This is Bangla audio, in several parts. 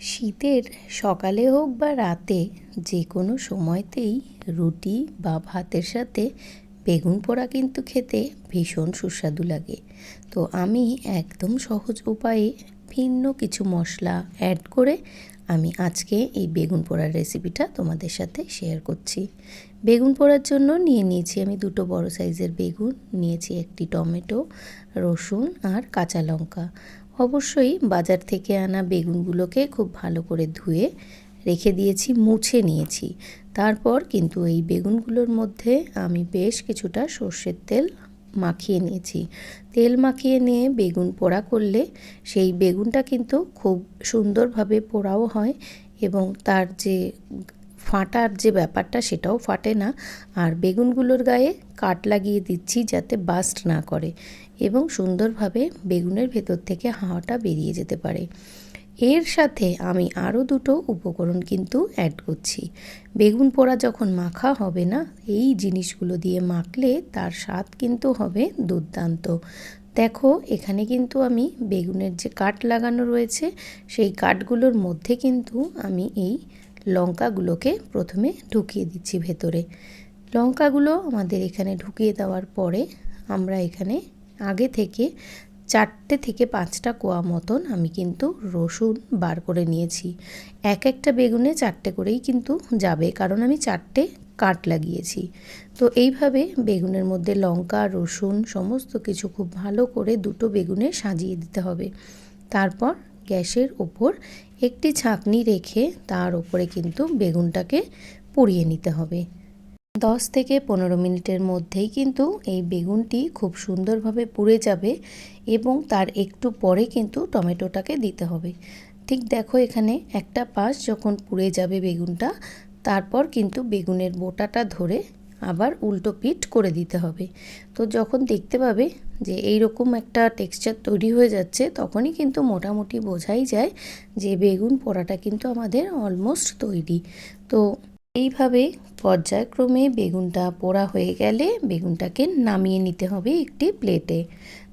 শীতের সকালে হোক বা রাতে, যে কোনো সময়তেই রুটি বা ভাতের সাথে বেগুন পোড়া কিন্তু খেতে ভীষণ সুস্বাদু লাগে। তো আমি একদম সহজ উপায়ে ভিন্ন কিছু মশলা অ্যাড করে আমি আজকে এই বেগুন পোড়ার রেসিপিটা তোমাদের সাথে শেয়ার করছি। বেগুন পোড়ার জন্য নিয়ে নিয়েছি আমি দুটো বড় সাইজের বেগুন, নিয়েছি একটি টমেটো, রসুন আর কাঁচা লঙ্কা। অবশ্যই বাজার থেকে আনা বেগুনগুলোকে খুব ভালো করে ধুয়ে রেখে দিয়েছি, মুছে নিয়েছি। তারপর কিন্তু এই বেগুনগুলোর মধ্যে আমি বেশ কিছুটা সর্ষের তেল মাখিয়ে নিয়েছি। তেল মাখিয়ে নিয়ে বেগুন পোড়া করলে সেই বেগুনটা কিন্তু খুব সুন্দরভাবে পোড়াও হয় এবং তার যে ফাটার যে ব্যাপারটা সেটাও ফাটে না। আর বেগুনগুলোর গায়ে কাট লাগিয়ে দিচ্ছি যাতে বাস্ট না করে এবং সুন্দরভাবে বেগুনের ভেতর থেকে হাওয়াটা বেরিয়ে যেতে পারে। এর সাথে আমি আরও দুটো উপকরণ কিন্তু অ্যাড করছি। বেগুন পোড়া যখন মাখা হবে না, এই জিনিসগুলো দিয়ে মাখলে তার স্বাদ কিন্তু হবে দুর্দান্ত। দেখো, এখানে কিন্তু আমি বেগুনের যে কাঠ লাগানো রয়েছে, সেই কাঠগুলোর মধ্যে কিন্তু আমি এই লঙ্কাগুলোকে প্রথমে ঢুকিয়ে দিচ্ছি ভেতরে। লঙ্কাগুলো আমাদের এখানে ঢুকিয়ে দেওয়ার পরে আমরা এখানে আগে থেকে চারটে থেকে পাঁচটা কোয়া মতন আমি কিন্তু রসুন বার করে নিয়েছি। এক একটা বেগুনে চারটে করেই কিন্তু যাবে, কারণ আমি চারটে কাট লাগিয়েছি। তো এইভাবে বেগুনের মধ্যে লঙ্কা, রসুন, সমস্ত কিছু খুব ভালো করে দুটো বেগুনে সাজিয়ে দিতে হবে। তারপর গ্যাসের ওপর একটি ছাঁকনি রেখে তার ওপরে কিন্তু বেগুনটাকে পুড়িয়ে নিতে হবে। দশ থেকে পনেরো মিনিটের মধ্যেই কিন্তু এই বেগুনটি খুব সুন্দরভাবে পুড়ে যাবে এবং তার একটু পরে কিন্তু টমেটোটাকে দিতে হবে। ঠিক দেখো এখানে একটা পাশ যখন পুড়ে যাবে বেগুনটা, তারপর কিন্তু বেগুনের বোটাটা ধরে আবার উল্টো পিঠ করে দিতে হবে। তো যখন দেখতে পাবে যে এই রকম একটা টেক্সচার তৈরি হয়ে যাচ্ছে, তখনই কিন্তু মোটামুটি বোঝাই যায় যে বেগুন পোড়াটা কিন্তু আমাদের অলমোস্ট তৈরি। তো এইভাবে পর্যায়ক্রমে বেগুনটা পোড়া হয়ে গেলে বেগুনটাকে নামিয়ে নিতে হবে একটি প্লেটে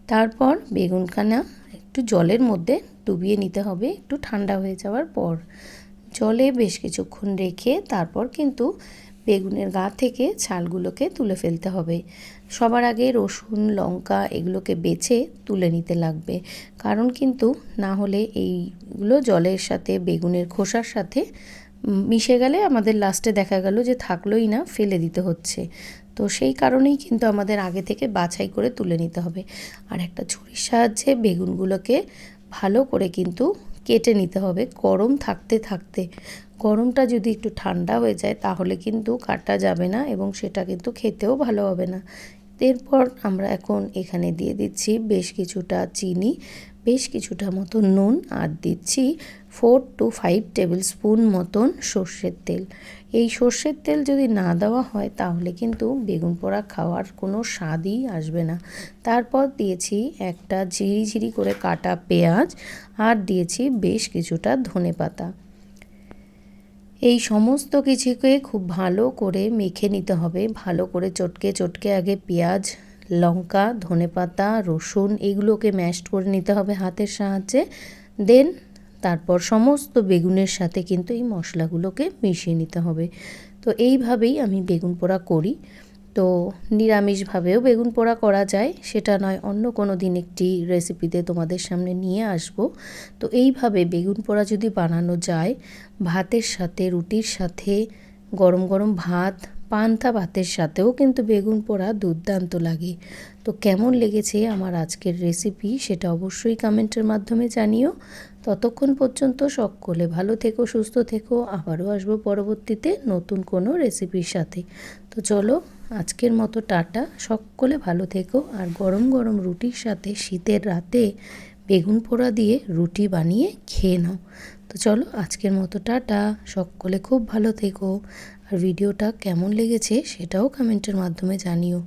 তারপর বেগুনখানা একটু জলের মধ্যে ডুবিয়ে নিতে হবে, একটু ঠান্ডা হয়ে যাওয়ার পর। জলে বেশ কিছুক্ষণ রেখে তারপর কিন্তু বেগুনের গা থেকে ছালগুলোকে তুলে ফেলতে হবে। সবার আগে রসুন, লঙ্কা এগুলোকে বেছে তুলে নিতে লাগবে। কারণ কিন্তু না হলে এইগুলো জলের সাথে, বেগুনের খোসার সাথে মিশে গেলে আমাদের লাস্টে দেখা গেল যে থাকলোই না, ফেলে দিতে হচ্ছে। তো সেই কারণেই কিন্তু আমাদের আগে থেকে বাছাই করে তুলে নিতে হবে। আর একটা ছুরির সাহায্যে বেগুনগুলোকে ভালো করে কিন্তু কেটে নিতে হবে। গরম থাকতে থাকতে গরমটা যদি একটু ঠান্ডা হয়ে যায়, তাহলে কিন্তু কাটা যাবে না এবং সেটা কিন্তু খেতেও ভালো হবে না। এরপর আমরা এখন এখানে দিয়ে দিচ্ছি বেশ কিছুটা চিনি, বেশ কিছুটা মতো নুন আর দিচ্ছি four to five table spoon মতন সর্ষের তেল। এই সর্ষের তেল যদি না দেওয়া হয়, তাহলে কিন্তু বেগুন পোড়া খাওয়ার কোনো স্বাদই আসবে না। তারপর দিয়েছি একটা ঝিরি ঝিরি করে কাটা পেঁয়াজ আর দিয়েছি বেশ কিছুটা ধনে পাতা এই সমস্ত কিছুকে খুব ভালো করে মেখে নিতে হবে। ভালো করে চটকে চটকে আগে পেঁয়াজ, লঙ্কা, ধনেপাতা, রসুন এগুলোকে ম্যাশড করে নিতে হবে হাতের সাহায্যে। দেন তারপর সমস্ত বেগুনের সাথে কিন্তু এই মশলাগুলোকে মিশিয়ে নিতে হবে। তো এইভাবেই আমি বেগুন পোড়া করি। তো নিরামিষভাবেও বেগুন পোড়া করা যায়, সেটা নয় অন্য কোনো দিন একটি রেসিপিতে তোমাদের সামনে নিয়ে আসব। তো এইভাবে বেগুন পোড়া যদি বানানো যায়, ভাতের সাথে, রুটির সাথে, গরম গরম ভাত, পান্তা ভাতের সাথেও কিন্তু বেগুন পোড়া দুর্দান্ত লাগে। তো কেমন লেগেছে আমার আজকের রেসিপি সেটা অবশ্যই কমেন্টের মাধ্যমে জানিও। ততক্ষণ পর্যন্ত সকলে ভালো থেকো, সুস্থ থেকো, আবারও আসব পরবর্তীতে নতুন কোনো রেসিপির সাথে। তো চলো আজকের মতো টাটা। সকলে ভালো থেকো আর গরম গরম রুটির সাথে শীতের রাতে বেগুন পোড়া দিয়ে রুটি বানিয়ে খেয়ে নাও। তো চলো আজকের মতো টাটা। সকলে খুব ভালো থেকো। আর ভিডিওটা কেমন লেগেছে সেটাও কমেন্টের মাধ্যমে জানিও।